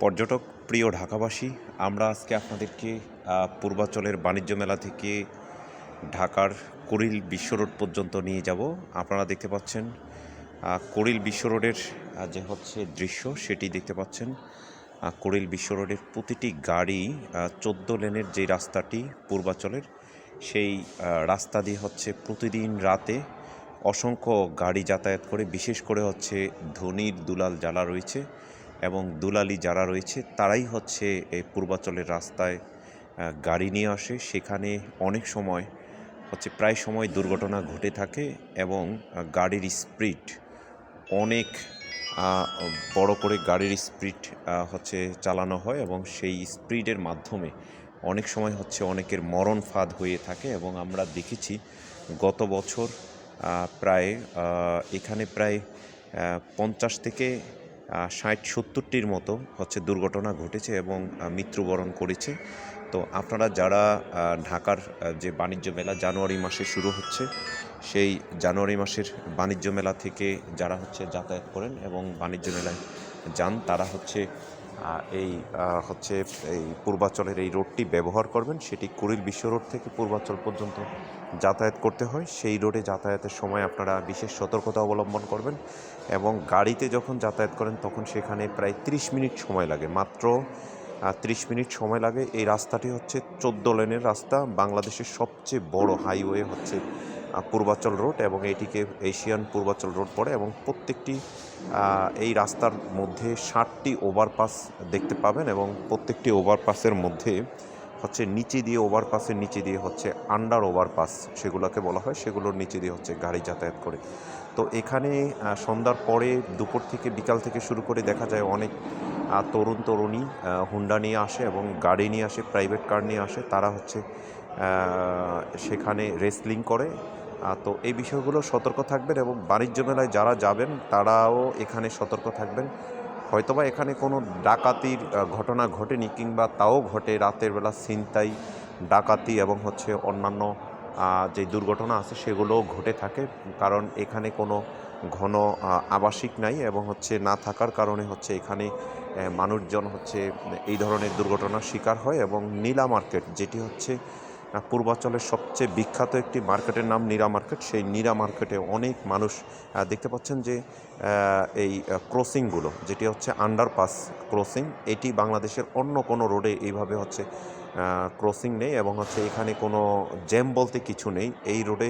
পর্যটক প্রিয় ঢাকাবাসী, আমরা আজকে আপনাদেরকে পূর্বাচলের বাণিজ্য মেলা থেকে ঢাকার করিল বিশ্ব রোড পর্যন্ত নিয়ে যাব। আপনারা দেখতে পাচ্ছেন করিল বিশ্ব রোডের যে হচ্ছে দৃশ্য, সেটি দেখতে পাচ্ছেন। করিল বিশ্ব রোডের প্রতিটি গাড়ি চোদ্দ লেনের যে রাস্তাটি পূর্বাচলের, সেই রাস্তা দিয়ে হচ্ছে প্রতিদিন রাতে অসংখ্য গাড়ি যাতায়াত করে, বিশেষ করে হচ্ছে ধনির দুলাল জ্বালা রয়েছে। এবং দুলালি যারা রয়েছে, তারাই হচ্ছে এই পূর্বাচলের রাস্তায় গাড়ি নিয়ে আসে। সেখানে অনেক সময় হচ্ছে প্রায় সময় দুর্ঘটনা ঘটে থাকে এবং গাড়ির স্পিড অনেক বড় করে গাড়ির স্পিড হচ্ছে চালানো হয় এবং সেই স্পিডের মাধ্যমে অনেক সময় হচ্ছে অনেকের মরণ ফাঁদ হয়ে থাকে এবং আমরা দেখেছি গত বছর প্রায় এখানে প্রায় পঞ্চাশ থেকে ষাট সত্তরটির মতো হচ্ছে দুর্ঘটনা ঘটেছে এবং মৃত্যুবরণ করেছে। তো আপনারা যারা ঢাকার যে বাণিজ্য মেলা জানুয়ারি মাসে শুরু হচ্ছে, সেই জানুয়ারি মাসের বাণিজ্য মেলা থেকে যারা হচ্ছে যাতায়াত করেন এবং বাণিজ্য মেলায় যান, তারা হচ্ছে এই হচ্ছে এই পূর্বাচলের এই রোডটি ব্যবহার করবেন। সেটি কুড়িল বিশ্ব রোড থেকে পূর্বাচল পর্যন্ত যাতায়াত করতে হয়। সেই রোডে যাতায়াতের সময় আপনারা বিশেষ সতর্কতা অবলম্বন করবেন এবং গাড়িতে যখন যাতায়াত করেন, তখন সেখানে প্রায় 30 মিনিট সময় লাগে। মাত্র ত্রিশ মিনিট সময় লাগে। এই রাস্তাটি হচ্ছে চোদ্দ লেনের রাস্তা। বাংলাদেশের সবচেয়ে বড় হাইওয়ে হচ্ছে পূর্বাচল রোড এবং এটিকে এশিয়ান পূর্বাচল রোড পড়ে এবং প্রত্যেকটি এই রাস্তার মধ্যে ষাটটি ওভারপাস দেখতে পাবেন এবং প্রত্যেকটি ওভারপাসের মধ্যে হচ্ছে নিচে দিয়ে ওভারপাসের নিচে দিয়ে হচ্ছে আন্ডার ওভারপাস সেগুলোকে বলা হয়। সেগুলোর নিচে দিয়ে হচ্ছে গাড়ি যাতায়াত করে। তো এখানে সন্ধ্যার পরে দুপুর থেকে বিকাল থেকে শুরু করে দেখা যায় অনেক তরুণ তরুণী হুন্ডা নিয়ে আসে এবং গাড়ি নিয়ে আসে প্রাইভেট কার নিয়ে আসে, তারা হচ্ছে সেখানে রেসলিং করে। তো এই বিষয়গুলো সতর্ক থাকবেন এবং বাণিজ্য মেলায় যারা যাবেন, তারাও এখানে সতর্ক থাকবেন। হয়তোবা এখানে কোনো ডাকাতির ঘটনা ঘটেনি কিংবা তাও ঘটে রাতের বেলা ছিনতাই, ডাকাতি এবং হচ্ছে অন্যান্য যে দুর্ঘটনা আছে সেগুলোও ঘটে থাকে। কারণ এখানে কোনো ঘন আবাসিক নাই এবং হচ্ছে না থাকার কারণে হচ্ছে এখানে মানুষজন হচ্ছে এই ধরনের দুর্ঘটনার শিকার হয় এবং নীলা মার্কেট যেটি হচ্ছে আহ, পূর্বাচলের সবচেয়ে বিখ্যাত একটি মার্কেটের নাম নীরা মার্কেট। সেই নীরা মার্কেটে অনেক মানুষ দেখতে পাচ্ছেন যে এই ক্রসিংগুলো যেটি হচ্ছে আন্ডারপাস ক্রসিং এটি বাংলাদেশের অন্য কোনো রোডে এইভাবে হচ্ছে ক্রসিং নেই এবং হচ্ছে এখানে কোনো জ্যাম বলতে কিছু নেই। এই রোডে